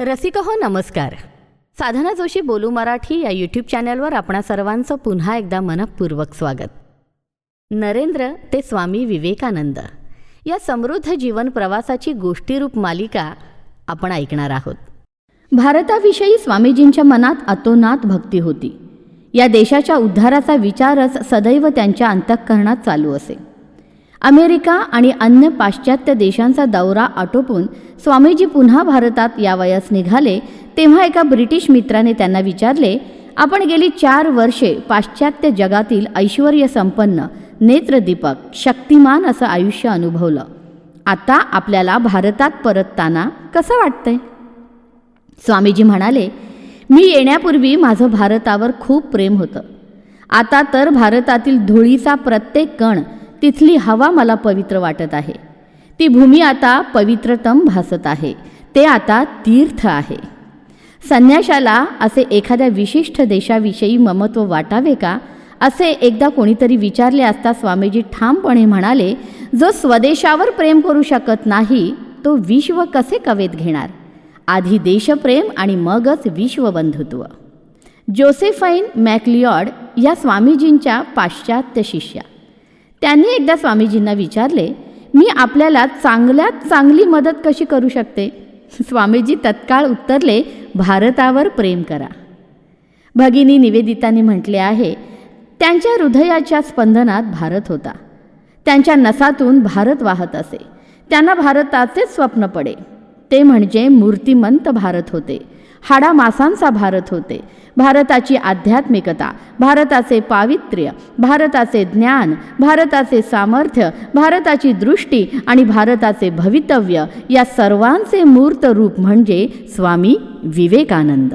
रसिक हो नमस्कार. साधना जोशी बोलू मराठी या यूट्यूब चॅनलवर आपणा सर्वांचं पुन्हा एकदा मनपूर्वक स्वागत. नरेंद्र ते स्वामी विवेकानंद. या समृद्ध जीवन प्रवासाची गोष्टीरूप मालिका आपण ऐकणार आहोत. भारताविषयी स्वामीजींच्या मनात अतोनात भक्ती होती. या देशाच्या उद्धाराचा विचारच सदैव त्यांच्या अंतःकरणात चालू असे. अमेरिका आणि अन्य पाश्चात्य देशांचा दौरा आटोपून स्वामीजी पुन्हा भारतात यावयास निघाले तेव्हा एका ब्रिटिश मित्राने त्यांना विचारले आपण गेली चार वर्षे पाश्चात्य जगातील ऐश्वर संपन्न नेत्रदीपक शक्तिमान असं आयुष्य अनुभवलं. आता आपल्याला भारतात परतताना कसं वाटतंय? स्वामीजी म्हणाले मी येण्यापूर्वी माझं भारतावर खूप प्रेम होतं. आता तर भारतातील धुळीचा प्रत्येक कण तिथली हवा मला पवित्र वाटत आहे. ती भूमी आता पवित्रतम भासत आहे. ते आता तीर्थ आहे. संन्याशाला असे एखाद्या विशिष्ट देशाविषयी ममत्व वाटावे का? असे एकदा कोणीतरी विचारले असता स्वामीजी ठामपणे म्हणाले जो स्वदेशावर प्रेम करू शकत नाही तो विश्व कसे कवेत घेणार? आधी देशप्रेम आणि मगच विश्वबंधुत्व. जोसेफाईन मॅकलिऑड या स्वामीजींच्या पाश्चात्य शिष्या. त्यांनी एकदा स्वामीजींना विचारले मी आपल्याला चांगल्यात चांगली मदत कशी करू शकते? स्वामीजी तत्काळ उत्तरले भारतावर प्रेम करा. भगिनी निवेदितांनी म्हटले आहे त्यांच्या हृदयाच्या स्पंदनात भारत होता. त्यांच्या नसातून भारत वाहत असे. त्यांना भारताचेच स्वप्न पडे. ते म्हणजे मूर्तिमंत भारत होते. हाडामासांचा भारत होते. भारताची आध्यात्मिकता भारताचे पावित्र्य भारताचे ज्ञान भारताचे सामर्थ्य भारताची दृष्टी आणि भारताचे भवितव्य या सर्वांचे मूर्त रूप म्हणजे स्वामी विवेकानंद.